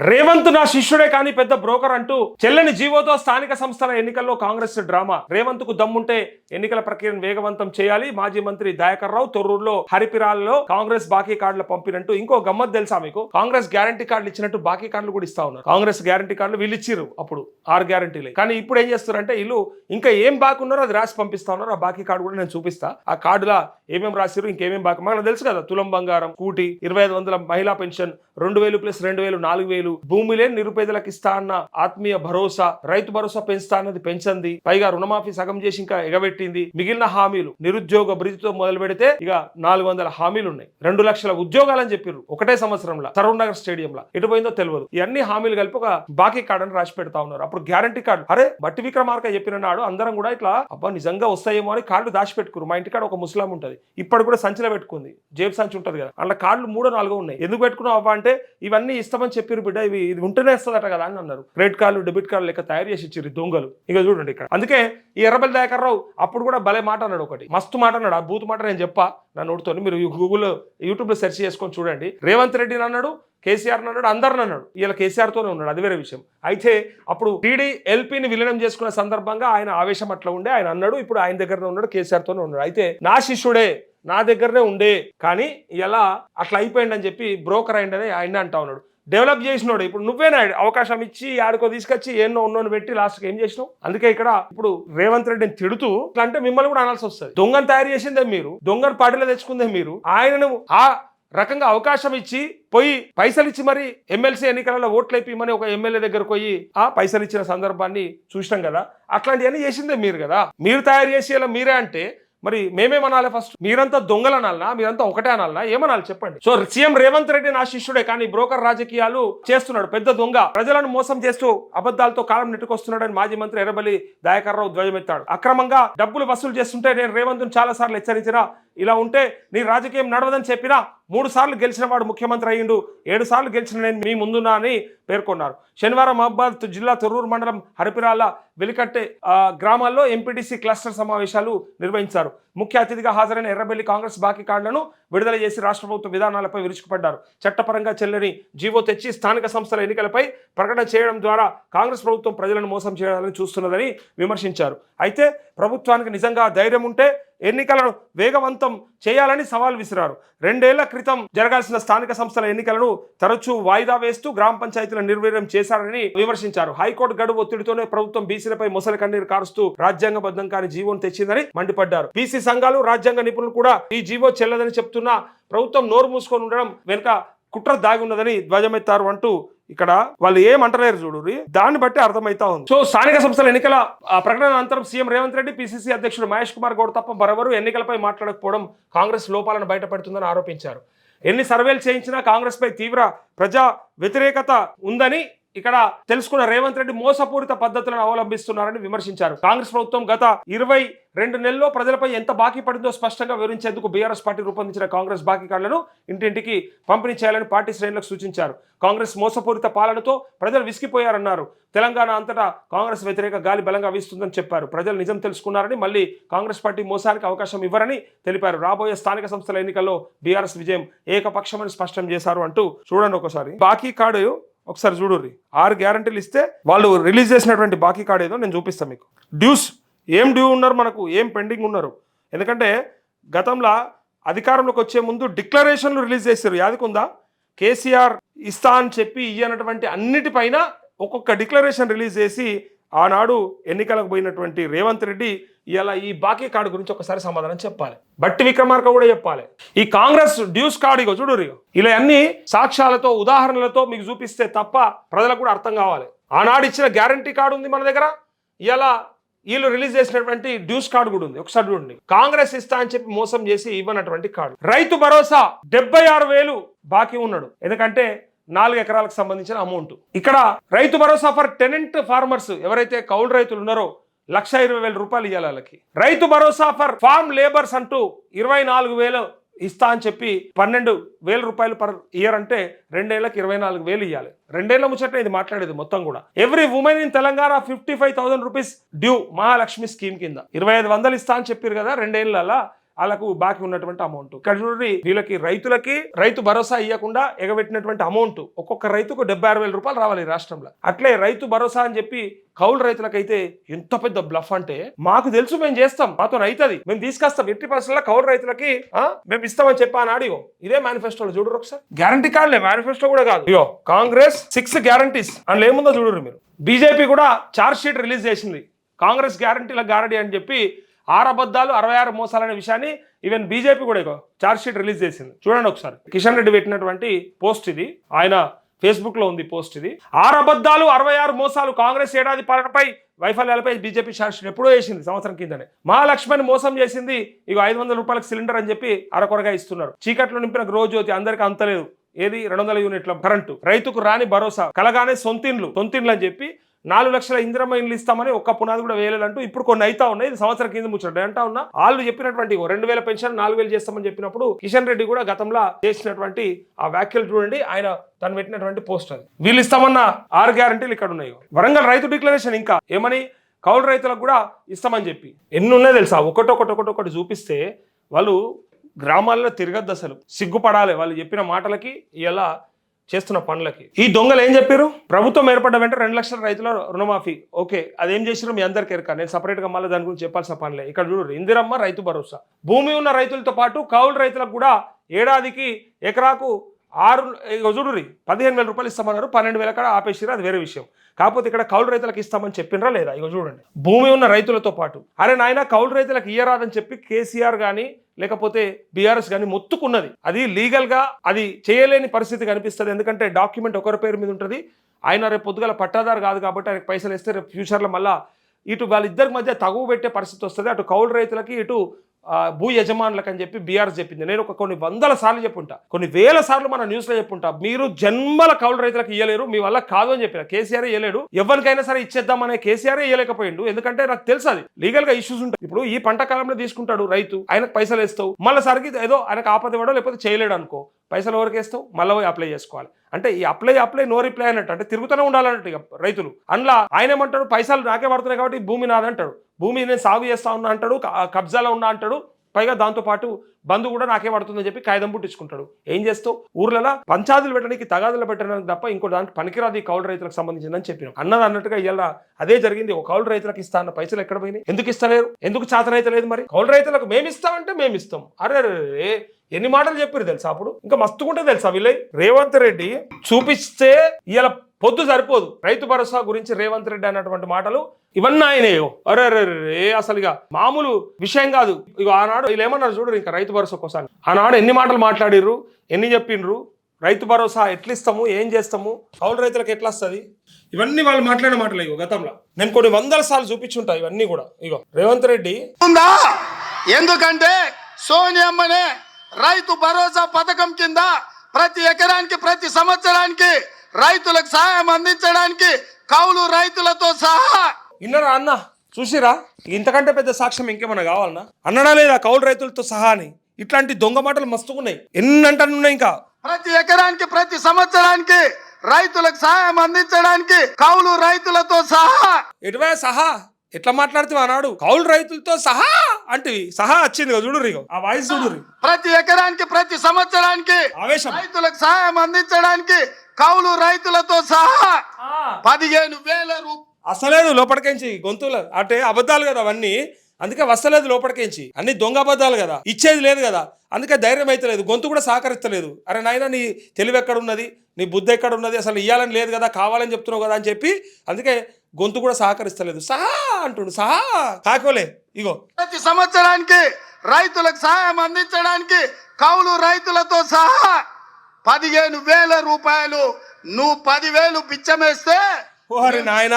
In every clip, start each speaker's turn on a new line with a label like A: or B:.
A: రేవంత్ నా శిష్యుడే కానీ పెద్ద బ్రోకర్ అంటూ చెల్లని జీవోతో స్థానిక సంస్థల ఎన్నికల్లో కాంగ్రెస్ డ్రామా. రేవంత్కు దమ్ముంటే ఎన్నికల ప్రక్రియను వేగవంతం చేయాలి. మాజీ మంత్రి దయాకర్ రావు తొర్రూరులో హరిపిరాలలో కాంగ్రెస్ బాకీ కార్డులు పంపినట్టు ఇంకో గమ్మత్ తెలుసా మీకు? కాంగ్రెస్ గ్యారంటీ కార్డులు ఇచ్చినట్టు బాకీ కార్డులు కూడా ఇస్తా ఉన్నారు. కాంగ్రెస్ గ్యారంటీ కార్డులు వీళ్ళు ఇచ్చిర్రు అప్పుడు. ఆరు గ్యారంటీలే కానీ ఇప్పుడు ఏం చేస్తారంటే వీళ్ళు ఇంకా ఏం బాకీ ఉన్నారో అది రాసి పంపిస్తా ఉన్నారు. ఆ బాకీ కార్డు కూడా నేను చూపిస్తా. ఆ కార్డులా ఏమేమి రాసిరు ఇంకేమేం బాకీ మనకు తెలుసు కదా తులం బంగారం కూటి ఇరవై ఐదు వందల మహిళా పెన్షన్ రెండు వేలు ప్లస్ రెండు వేలు నాలుగు వేలు భూమి లేని నిరుపేదలకు ఇస్తా అన్న ఆత్మీయ భరోసా. రైతు భరోసా పెంచుతా అన్నది పెంచింది. పైగా రుణమాఫీ సగం చేసి ఇంకా ఎగబెట్టింది. మిగిలిన హామీలు నిరుద్యోగ బ్రిడ్జితో మొదలు పెడితే ఇక నాలుగు వందల హామీలు ఉన్నాయి. రెండు లక్షల ఉద్యోగాలని చెప్పారు ఒకటే సంవత్సరంలో తరుణ్ నగర్ స్టేడియంలో. ఎటు పోయిందో తెలియదు ఇవన్నీ హామీలు కలిపి ఒక బాకీ కార్డు అని రాసి పెడతా ఉన్నారు. అప్పుడు గ్యారంటీ కార్డు. అరే బట్టి విక్రమార్క చెప్పిన నాడు అందరం కూడా ఇట్లా అబ్బా నిజంగా వస్తాయేమో అని కార్డు దాచిపెట్టుకురు మా ఇంటికాడ ఒక ముస్లాం ఉంటుంది. ఇప్పుడు కూడా సంచిలో పెట్టుకుంది. జేబు సంచి ఉంటది కదా. అట్లా కార్డులు మూడో నాలుగో ఉన్నాయి. ఎందుకు పెట్టుకున్నావు అవ్వ అంటే ఇవన్నీ ఇస్తామని చెప్పారు బిడ్డ. ఇవి ఇది ఉంటేనే ఇస్తుందట కదా అని అన్నారు. క్రెడిట్ కార్డు డెబిట్ కార్డు లెక్క తయారు చేసి ఇచ్చారు దొంగలు. ఇక చూడండి ఇక్కడ. అందుకే ఈ ఎర్రబెల్లి దయాకర్ రావు అప్పుడు కూడా భలే మాట అన్నాడు ఒకటి. మస్తు మాట అన్నాడు. ఆ బూత్ మాట నేను చెప్పా నా నోటితో మీరు గూగుల్ యూట్యూబ్లో సెర్చ్ చేసుకొని చూడండి. రేవంత్ రెడ్డిని అన్నాడు కేసీఆర్ అన్నాడు అందరిని అన్నాడు. ఇలా కేసీఆర్ తోనే ఉన్నాడు. అది వేరే విషయం. అయితే అప్పుడు టీడీ ఎల్పీని విలీనం చేసుకున్న సందర్భంగా ఆయన ఆవేశం అట్లా ఉండే. ఆయన అన్నాడు ఇప్పుడు ఆయన దగ్గరనే ఉన్నాడు కేసీఆర్ తోనే ఉన్నాడు. అయితే నా శిష్యుడే నా దగ్గరనే ఉండే. కానీ ఎలా అట్లా అయిపోయిందని చెప్పి బ్రోకర్ అయిండని ఆయన అంటా ఉన్నాడు. డెవలప్ చేసినోడు. ఇప్పుడు నువ్వేనా అవకాశం ఇచ్చి ఆడికో తీసుకొచ్చి ఎన్నో ఉన్నోని పెట్టి లాస్ట్కి ఏం చేసినావు? అందుకే ఇక్కడ ఇప్పుడు రేవంత్ రెడ్డిని తిడుతూ అంటే మిమ్మల్ని కూడా అనాల్సి వస్తుంది. దొంగను తయారు చేసిందే మీరు దొంగను పార్టీలో తెచ్చుకుందే మీరు. ఆయనను ఆ రకంగా అవకాశం ఇచ్చి పోయి పైసలు ఇచ్చి మరి ఎమ్మెల్సీ ఎన్నికలలో ఓట్లు అయిపోయి ఒక ఎమ్మెల్యే దగ్గరకు పోయి ఆ పైసలు ఇచ్చిన సందర్భాన్ని చూసినాం కదా. అట్లాంటివన్నీ చేసిందే మీరు కదా. మీరు తయారు చేసేలా మీరే అంటే మరి మేమేమనాలి ఫస్ట్ మీరంతా దొంగలు అనాలనా? మీరంతా ఒకటే అనాలనా? ఏమనాలి చెప్పండి? సో సీఎం రేవంత్ రెడ్డి నా శిష్యుడే కానీ బ్రోకర్ రాజకీయాలు చేస్తున్నాడు. పెద్ద దొంగ. ప్రజలను మోసం చేస్తూ అబద్ధాలతో కాలం నెట్టుకొస్తున్నాడని మాజీ మంత్రి ఎర్రబల్లి దయాకర్రావు ధ్వజమెత్తాడు. అక్రమంగా డబ్బులు వసూలు చేస్తుంటే నేను రేవంత్ చాలా సార్లు హెచ్చరించిన ఇలా ఉంటే నీ రాజకీయం నడవదని చెప్పినా మూడు సార్లు గెలిచిన వాడు ముఖ్యమంత్రి అయ్యిండు. ఏడు సార్లు గెలిచిన నేను మీ ముందున్నా అని పేర్కొన్నారు. శనివారం మహబాద్ జిల్లా తొర్రూరు మండలం హరిపిరాల వెలికట్టే గ్రామాల్లో ఎంపీటీసీ క్లస్టర్ సమావేశాలు నిర్వహించారు. ముఖ్య అతిథిగా హాజరైన ఎర్రబెల్లి కాంగ్రెస్ బాకీ కార్డులను విడుదల చేసి రాష్ట్ర ప్రభుత్వ విధానాలపై విరుచుకుపడ్డారు. చట్టపరంగా చెల్లని జీవో తెచ్చి స్థానిక సంస్థల ఎన్నికలపై ప్రకటన చేయడం ద్వారా కాంగ్రెస్ ప్రభుత్వం ప్రజలను మోసం చేయాలని చూస్తున్నదని విమర్శించారు. అయితే ప్రభుత్వానికి నిజంగా ధైర్యం ఉంటే ఎన్నికలను వేగవంతం చేయాలని సవాల్ విసిరారు. రెండేళ్ళ క్రితం జరగాల్సిన స్థానిక సంస్థల ఎన్నికలను తరచూ వాయిదా వేస్తూ గ్రామ పంచాయతీల నిర్వీర్యం చేశారని విమర్శించారు. హైకోర్టు గడువు ఒత్తిడితోనే ప్రభుత్వం బీసీలపై మొసలి కన్నీరు కారుస్తూ రాజ్యాంగబద్ధం కాని జీవోను తెచ్చిందని మండిపడ్డారు. బీసీ సంఘాలు రాజ్యాంగ నిపుణులు కూడా ఈ జీవో చెల్లదని చెప్తున్నా ప్రభుత్వం నోరు మూసుకొని ఉండడం వెనుక కుట్ర దాగి ఉన్నదని ధ్వజమెత్తారు అంటూ ఇక్కడ వాళ్ళు ఏమంటలేరు చూడు దాన్ని బట్టి అర్థమైతా ఉంది. సో స్థానిక సంస్థల ఎన్నికల ప్రకటన అనంతరం సీఎం రేవంత్ రెడ్డి పిసిసి అధ్యక్షుడు మహేష్ కుమార్ గౌడ్ తప్ప మరెవరు ఎన్నికలపై మాట్లాడకపోవడం కాంగ్రెస్ లోపాలను బయటపెడుతుందని ఆరోపించారు. ఎన్ని సర్వేలు చేయించినా కాంగ్రెస్ పై తీవ్ర ప్రజా వ్యతిరేకత ఉందని ఇక్కడ తెలుసుకున్న రేవంత్ రెడ్డి మోసపూరిత పద్ధతులను అవలంబిస్తున్నారని విమర్శించారు. కాంగ్రెస్ ప్రభుత్వం గత ఇరవై రెండు నెలల్లో ప్రజలపై ఎంత బాకీ పడిందో స్పష్టంగా వివరించేందుకు బీఆర్ఎస్ పార్టీ రూపొందించిన కాంగ్రెస్ బాకీ కార్డులను ఇంటింటికి పంపిణీ చేయాలని పార్టీ శ్రేణులకు సూచించారు. కాంగ్రెస్ మోసపూరిత పాలనతో ప్రజలు విసిగిపోయారన్నారు. తెలంగాణ అంతటా కాంగ్రెస్ వ్యతిరేక గాలి బలంగా వీస్తుందని చెప్పారు. ప్రజలు నిజం తెలుసుకున్నారని మళ్ళీ కాంగ్రెస్ పార్టీ మోసానికి అవకాశం ఇవ్వరని తెలిపారు. రాబోయే స్థానిక సంస్థల ఎన్నికల్లో బీఆర్ఎస్ విజయం ఏకపక్షమని స్పష్టం చేశారు అంటూ చూడండి ఒకసారి. బాకీ కార్డు ఒకసారి చూడుర్రి. ఆరు గ్యారంటీలు ఇస్తే వాళ్ళు రిలీజ్ చేసినటువంటి బాకీ కార్డ్ ఏదో నేను చూపిస్తాను మీకు. డ్యూస్ ఏం డ్యూ ఉన్నారు మనకు ఏం పెండింగ్ ఉన్నారు. ఎందుకంటే గతంలో అధికారంలోకి వచ్చే ముందు డిక్లరేషన్లు రిలీజ్ చేశారు. యాదకుందా కేసీఆర్ ఇస్తా అని చెప్పి ఇయ్యనటువంటి అన్నిటిపైన ఒక్కొక్క డిక్లరేషన్ రిలీజ్ చేసి ఆనాడు ఎన్నికలకు పోయినటువంటి రేవంత్ రెడ్డి ఇలా ఈ బాకీ కార్డు గురించి ఒకసారి సమాధానం చెప్పాలి. బట్టి విక్రమార్క కూడా చెప్పాలి. ఈ కాంగ్రెస్ డ్యూస్ కార్డు ఇగో చూడు ఇలా అన్ని సాక్ష్యాలతో ఉదాహరణలతో మీకు చూపిస్తే తప్ప ప్రజలకు కూడా అర్థం కావాలి. ఆనాడు ఇచ్చిన గ్యారంటీ కార్డు ఉంది మన దగ్గర. ఇలా వీళ్ళు రిలీజ్ చేసినటువంటి డ్యూస్ కార్డు కూడా ఉంది. ఒకసారి చూడండి. కాంగ్రెస్ ఇస్తా అని చెప్పి మోసం చేసి ఇవ్వనటువంటి కార్డు. రైతు భరోసా డెబ్బై ఆరు వేలు బాకీ ఉన్నాడు. ఎందుకంటే నాలుగు ఎకరాలకు సంబంధించిన అమౌంట్. ఇక్కడ Rythu Bharosa for tenant farmers ఎవరైతే కౌలు రైతులు ఉన్నారో లక్ష ఇరవై వేల రూపాయలు ఇవ్వాలి వాళ్ళకి. Rythu Bharosa for form labours అంటూ ఇరవై నాలుగు వేలు ఇస్తా అని చెప్పి పన్నెండు వేల రూపాయలు పర్ ఇయర్ అంటే రెండేళ్ళకు ఇరవై నాలుగు వేలు ఇవ్వాలి రెండేళ్ళ ముచ్చట ఇది మాట్లాడేది మొత్తం కూడా. Every women in Telangana fifty five thousand rupees due Mahalakshmi scheme కింద. ఇరవై ఐదు వందలు ఇస్తా అని చెప్పారు కదా రెండేళ్ళలో వాళ్ళకు బాకీ ఉన్నటువంటి అమౌంట్ ఇక్కడ చూడండి వీళ్ళకి రైతులకి రైతు భరోసా ఇవ్వకుండా ఎగబెట్టినటువంటి అమౌంట్ ఒక్కొక్క రైతుకు డెబ్బై ఆరు వేల రూపాయలు రావాలి రాష్ట్రంలో. అట్లే రైతు భరోసా అని చెప్పి కౌలు రైతులకైతే ఎంత పెద్ద బ్లఫ్ అంటే మాకు తెలుసు మేము చేస్తాం మాతో అవుతుంది మేము తీసుకొస్తాం. ఎట్టి పరిస్థితుల్లో కౌలు రైతులకి మేము ఇస్తామని చెప్పాను అని అడిగో. ఇదే మేనిఫెస్టోలో చూడరు ఒకసారి. గ్యారంటీ కార్డులే మేనిఫెస్టో కూడా కాదు. ఇగో కాంగ్రెస్ సిక్స్ గ్యారంటీస్ అందులో ఏముందో చూడరు మీరు. బీజేపీ కూడా చార్జ్ షీట్ రిలీజ్ చేసింది. కాంగ్రెస్ గ్యారంటీల గ్యారంటీ అని చెప్పి ఆరు అబద్ధాలు అరవై ఆరు మోసాలనే విషయాన్ని ఈవెన్ బీజేపీ కూడా ఇగో చార్జ్ షీట్ రిలీజ్ చేసింది. చూడండి ఒకసారి. కిషన్ రెడ్డి పెట్టినటువంటి పోస్ట్ ఇది. ఆయన ఫేస్బుక్లో ఉంది పోస్ట్ ఇది. ఆరు అబద్ధాలు అరవై ఆరు మోసాలు కాంగ్రెస్ ఏడాది పాలనపై వైఫల్యాలపై బీజేపీ శాసన ఎప్పుడో వేసింది సంవత్సరం కిందనే. మహాలక్ష్మిని మోసం చేసింది ఇక ఐదు వందల రూపాయలకు సిలిండర్ అని చెప్పి అరకొరగా ఇస్తున్నారు. చీకట్లో నింపిన గృహజ్యోతి అందరికీ అంతలేదు ఏది? రెండు వందల యూనిట్ల కరెంటు. రైతుకు రాని భరోసా. కలగానే సొంతిండ్లు సొంతిండ్లు అని చెప్పి నాలుగు లక్షల ఇందిరమ్మ ఇండ్లు ఇస్తామని ఒక్క పునాది కూడా వేయలేదంటూ ఇప్పుడు కొన్ని అయితా ఉన్నాయి. ఇది సంవత్సరం కింద ముచ్చట. అంటా ఉన్నా వాళ్ళు చెప్పినటువంటి రెండు వేల పెన్షన్ నాలుగు వేలు చేస్తామని చెప్పినప్పుడు కిషన్ రెడ్డి కూడా గతంలో చేసినటువంటి ఆ వ్యాఖ్యలు చూడండి ఆయన తను పెట్టినటువంటి పోస్ట్ అది. వీళ్ళు ఇస్తామన్న ఆరు గ్యారంటీలు ఇక్కడ ఉన్నాయి. వరంగల్ రైతు డిక్లరేషన్ ఇంకా ఏమని? కౌలు రైతులకు కూడా ఇస్తామని చెప్పి. ఎన్ని ఉన్నాయో తెలుసా? ఒకటొకటి ఒకటొకటి చూపిస్తే వాళ్ళు గ్రామాల్లో తిరగద్దు అసలు. సిగ్గుపడాలి వాళ్ళు చెప్పిన మాటలకి. ఇలా చేస్తున్న పనులకి. ఈ దొంగలు ఏం చెప్పారు ప్రభుత్వం ఏర్పడ్డ వెంటనే రెండు లక్షల రైతుల రుణమాఫీ. ఓకే అదేం చేసిరో మీ అందరికీ ఎరక నేను సపరేట్గా మళ్ళీ దాని గురించి చెప్పాల్సిన పనిలే ఇక్కడ చూడు ఇందిరమ్మ రైతు భరోసా. భూమి ఉన్న రైతులతో పాటు కౌలు రైతులకు కూడా ఏడాదికి ఎకరాకు ఆరు ఇగో చూడురి పదిహేను వేల రూపాయలు ఇస్తామన్నారు పన్నెండు వేల కాడ ఆపేసిరా అది వేరే విషయం. కాకపోతే ఇక్కడ కౌలు రైతులకు ఇస్తామని చెప్పినరా లేదా? ఇగో చూడండి. భూమి ఉన్న రైతులతో పాటు. అరే నాయన కౌలు రైతులకు ఇయ్యరాదని చెప్పి కేసీఆర్ కానీ లేకపోతే బీఆర్ఎస్ కానీ మొత్తుకున్నది. అది లీగల్గా అది చేయలేని పరిస్థితి కనిపిస్తుంది. ఎందుకంటే డాక్యుమెంట్ ఒకరి పేరు మీద ఉంటుంది. ఆయన రేపు పొద్దుగల పట్టాదారు కాదు కాబట్టి ఆయనకు పైసలు ఇస్తే రేపు ఫ్యూచర్లో మళ్ళీ ఇటు వాళ్ళిద్దరి మధ్య తగువ పెట్టే పరిస్థితి వస్తుంది. అటు కౌలు రైతులకి ఇటు భూ యజమానులకు అని చెప్పి బీఆర్ఎస్ చెప్పింది. నేను ఒక కొన్ని వందల సార్లు చెప్పుంటా. కొన్ని వేల సార్లు మన న్యూస్లో చెప్పుంటా. మీరు జన్మల కౌలు రైతులకు ఇయ్యలేరు. మీ వల్ల కాదు అని చెప్పిన. కేసీఆర్ ఇయ్యలేడు. ఎవరికైనా సరే ఇచ్చేద్దామనే కేసీఆర్ ఇయ్యలేకపోయిండు. ఎందుకంటే నాకు తెలుసు అది. లీగల్గా ఇష్యూస్ ఉంటాయి. ఇప్పుడు ఈ పంట కాలంలో తీసుకుంటాడు రైతు. ఆయనకు పైసలు వేస్తావు. మళ్ళీ సరికి ఏదో ఆయనకు ఆపద ఇవ్వడం లేకపోతే చేయలేడు అనుకో. పైసలు ఎవరికి వేస్తావు? మళ్ళీ పోయి అప్లై చేసుకోవాలి. అంటే ఈ అప్లై అప్లై నో రిప్లై అన్నట్టు. అంటే తిరుగుతూనే ఉండాలన్నట్టు ఇక రైతులు. అందులో ఆయన ఏమంటాడు? పైసలు నాకే పడుతున్నాయి కాబట్టి భూమి నాదంటాడు భూమి నేను సాగు చేస్తా ఉన్నా అంటాడు కబ్జాలో ఉన్నా అంటాడు. పైగా దాంతోపాటు బంధు కూడా నాకే పడుతుందని చెప్పి కాగితం పుట్టించుకుంటాడు. ఏం చేస్తావు? ఊర్లలో పంచాదులు పెట్టడానికి తగాదులు పెట్టడానికి తప్ప ఇంకో దానికి పనికిరాదు ఈ కౌలు రైతులకు సంబంధించిందని చెప్పిన. అన్నది అన్నట్టుగా ఇలా అదే జరిగింది. ఒక కౌలు రైతులకు ఇస్తా అన్న పైసలు ఎక్కడ పోయినాయి? ఎందుకు ఇస్తలేరు? ఎందుకు చేతనైతలేదు మరి? కౌలు రైతులకు మేము ఇస్తామంటే మేము ఇస్తాం అరే అరే ఎన్ని మాటలు చెప్పారు తెలుసా అప్పుడు? ఇంకా మస్తుకుంటే తెలుసా వీళ్ళే రేవంత్ రెడ్డి చూపిస్తే ఇలా పొద్దు సరిపోదు. రైతు భరోసా గురించి రేవంత్ రెడ్డి అన్నటువంటి మాటలు ఇవన్నీ ఆయనే అరే అరే అసలు ఇక మామూలు విషయం కాదు. ఇక ఆనాడు వీళ్ళు ఏమన్నారు చూడరు ఇంకా రైతు భరోసా కోసం ఆనాడు ఎన్ని మాటలు మాట్లాడిర్రు ఎన్ని చెప్పిండ్రు రైతు భరోసా ఎట్లిస్తాము ఏం చేస్తాము కౌలు రైతులకు ఎట్లా వస్తుంది ఇవన్నీ వాళ్ళు మాట్లాడిన మాటలు ఇగో గతంలో. నేను కొన్ని వందల సార్లు చూపించుంటా ఇవన్నీ కూడా. ఇగో రేవంత్ రెడ్డి
B: ఉందా? ఎందుకంటే సోనియమ్మనే రైతు భరోసా పథకం కింద ప్రతి ఎకరానికి ప్రతి సంవత్సరానికి రైతులకు సహాయం అందించడానికి కౌలు రైతులతో సహా.
A: విన్నరా అన్న? చూసిరా? ఇంతకంటే పెద్ద సాక్ష్యం ఇంకేమన్నా కావాలన్నా అన్నడా లేదా కౌలు రైతులతో సహా అని? ఇట్లాంటి దొంగ మాటలు మస్తుగా ఉన్నాయి ఎన్నంటున్నాయి ఇంకా?
B: ప్రతి ఎకరానికి ప్రతి సంవత్సరానికి రైతులకు సహాయం అందించడానికి కౌలు రైతులతో సహా.
A: ఎటువే సహా? ఎట్లా మాట్లాడితే అన్నాడు కౌలు రైతులతో సహా అంటే సహా వచ్చింది కదా చూడుర్రి. ఆ వాయిస్ చూడుర్రి
B: ప్రతి ఎకరానికి ప్రతి సంవత్సరానికి
A: ఆవేశం.
B: రైతులకు సహాయం అందించడానికి కౌలు రైతులతో సహా పదిహేను వేల
A: అసలేదు లోపలికించి గొంతులు. అంటే అబద్ధాలు కదా అవన్నీ. అందుకే వస్తలేదు లోపలికించి. అన్ని దొంగ అబద్ధాలు కదా. ఇచ్చేది లేదు కదా. అందుకే ధైర్యం అయితే లేదు. గొంతు కూడా సహకరిస్తలేదు అరే నాయన నీ తెలివి ఎక్కడ ఉన్నది నీ బుద్ధి ఎక్కడ ఉన్నది అసలు ఇయ్యాలని లేదు కదా కావాలని చెప్తున్నావు కదా అని చెప్పి అందుకే గొంతు కూడా సహకరిస్తలేదు. సహా అంటుండు సహా కాకోలే ఇగో.
B: ప్రతి సంవత్సరానికి రైతులకు సహాయం అందించడానికి కౌలు రైతులతో సహా పదిహేను వేల రూపాయలు నువ్వు పదివేలు బిచ్చమేస్తే
A: ఓహరి నాయన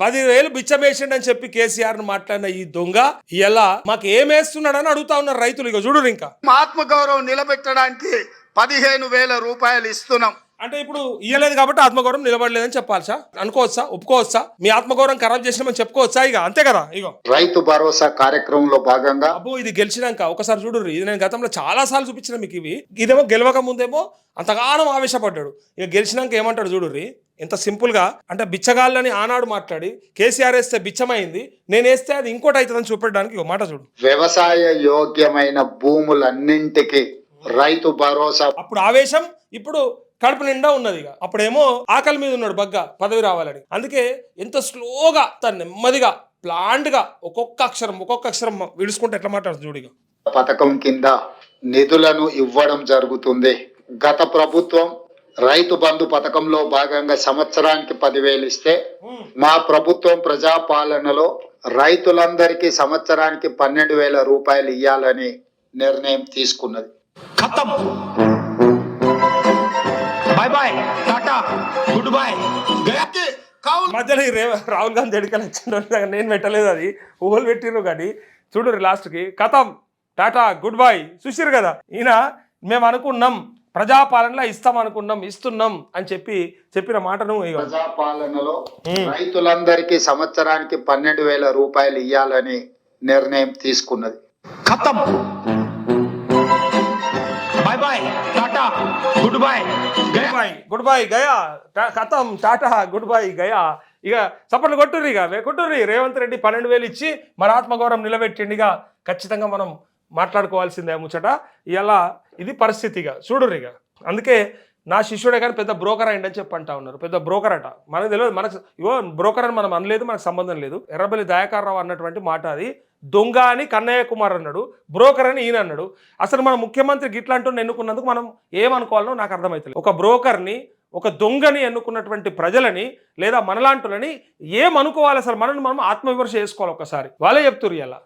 A: పదివేలు బిచ్చమేసిండు అని చెప్పి కేసీఆర్ను మాట్లాడిన ఈ దొంగ ఇలా మాకు ఏమేస్తున్నాడని అడుగుతా ఉన్నారు రైతులు. ఇక చూడు ఇంకా.
B: ఆత్మగౌరవం నిలబెట్టడానికి పదిహేను వేల రూపాయలు ఇస్తున్నాం.
A: అంటే ఇప్పుడు ఇయ్యలేదు కాబట్టి ఆత్మగౌరవం నిలబడలేదని చెప్పాలి సార్ అనుకోవచ్చా? ఒప్పుకోవచ్చా? మీ ఆత్మగౌరవం ఖరాబ్ చేసినామని చెప్పుకోవచ్చా? ఇక అంతే కదా ఇగో.
C: రైతు భరోసా కార్యక్రమంలో భాగంగా
A: అబ్బో ఇది గెలిచినాక ఒకసారి చూడు ఇది నేను గతంలో చాలా సార్లు చూపించిన మీకు ఇవి. ఇదేమో గెలవక ముందేమో అంతగానం ఆవేశపడ్డాడు. ఇక గెలిచినాక ఏమంటాడు చూడుర్రి? ఎంత సింపుల్గా అంటే బిచ్చగాళ్ళని ఆనాడు మాట్లాడి కేసీఆర్ వేస్తే బిచ్చమైంది నేను వేస్తే అది ఇంకోటి అవుతుందని చూపెట్టడానికి ఒక మాట చూడు.
C: వ్యవసాయ యోగ్యమైన భూములన్నింటికి రైతు భరోసా
A: అప్పుడు ఆవేశం ఇప్పుడు కడుపు నిండా ఉన్నది ఇక. అప్పుడేమో ఆకలి మీద ఉన్నాడు బగ్గా పదవి రావాలని. అందుకే ఎంత స్లోగా తను నెమ్మదిగా ప్లాంట్గా ఒక్కొక్క అక్షరం ఒక్కొక్క అక్షరం విడుచుకుంటే ఎట్లా మాట్లాడుతుంది చూడు ఇక.
C: పథకం కింద నిధులను ఇవ్వడం జరుగుతుంది. గత ప్రభుత్వం రైతు బంధు పథకంలో భాగంగా సంవత్సరానికి పదివేలు ఇస్తే మా ప్రభుత్వం ప్రజాపాలనలో రైతులందరికీ సంవత్సరానికి పన్నెండు వేల రూపాయలు ఇవ్వాలని నిర్ణయం తీసుకున్నది.
D: Bye bye Tata good bye
A: మధ్యలో ఈ రాహుల్ గాంధీ ఎడికలు వచ్చిన నేను పెట్టలేదు అది. ఊహలు పెట్టిరు కానీ చూడు లాస్ట్కి కథం. టాటా గుడ్ బాయ్ చూసిరు కదా. ఈయన మేము అనుకున్నాం ప్రజాపాలనలో ఇస్తాం అనుకున్నాం ఇస్తున్నాం అని చెప్పి చెప్పిన మాటను
C: ప్రజాపాలనలో రైతులందరికీ సంవత్సరానికి పన్నెండు వేల రూపాయలు ఇవ్వాలని నిర్ణయం తీసుకున్నది.
D: ఖతం bye bye Tata good bye bye
A: good bye Gaya కథం టాటా గుడ్ బాయ్ గయా ఇక చప్పట్లు కొట్టుర్రు ఇక కొట్టుర్రి రేవంత్ రెడ్డి పన్నెండు వేలు ఇచ్చి మన ఆత్మగౌరవం నిలబెట్టిండిగా ఖచ్చితంగా మనం మాట్లాడుకోవాల్సిందే ముచ్చట. ఇలా ఇది పరిస్థితిగా చూడుర్రిగా అందుకే నా శిష్యుడే కానీ పెద్ద బ్రోకర్ అయిందని చెప్పి అంటా ఉన్నారు. పెద్ద బ్రోకర్ అట. మనకు తెలియదు మనకు ఇవో బ్రోకర్ అని మనం అనలేదు మనకు సంబంధం లేదు. ఎర్రబల్లి దయాకర్రావు అన్నటువంటి మాట అది. దొంగ అని కన్నయ్య కుమార్ అన్నాడు బ్రోకర్ అని ఈయన అన్నాడు. అసలు మన ముఖ్యమంత్రి గిట్లాంటూ ఎన్నుకున్నందుకు మనం ఏమనుకోవాలో నాకు అర్థమవుతుంది ఒక బ్రోకర్ని ఒక దొంగని ఎన్నుకున్నటువంటి ప్రజలని లేదా మనలాంటులని ఏమనుకోవాలి అసలు? మనల్ని మనం ఆత్మవిమర్శ చేసుకోవాలి ఒకసారి వాళ్ళే చెప్తున్నారు ఇలా